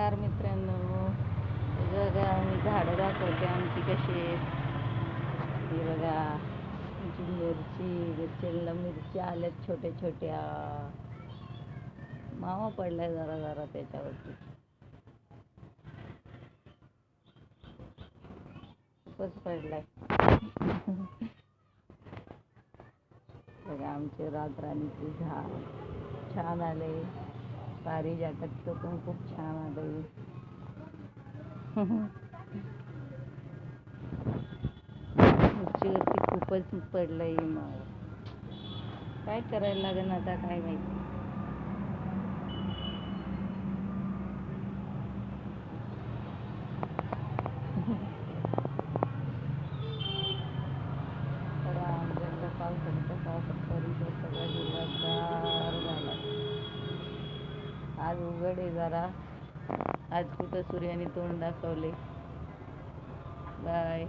नमस्कार मित्रांनो. बघा मी झाडं दाखवते आमची कशी आहेत. बघा आमची मिरची मिरचीला मिरची आल्यात छोट्या छोट्या मावा पडलाय जरा जरा त्याच्यावरती. खूपच पडलाय. बघा आमचे रातराणीचे झाड छान आले. पारिजातकचं पण खूप छान आलंय मिरचीवरती खूपच पडलंय मग. काय करायला लागेल आता काय माहिती. पाऊस पाऊस आज उघड आहे जरा. आज कुठं सूर्याने तोंड दाखवले बाय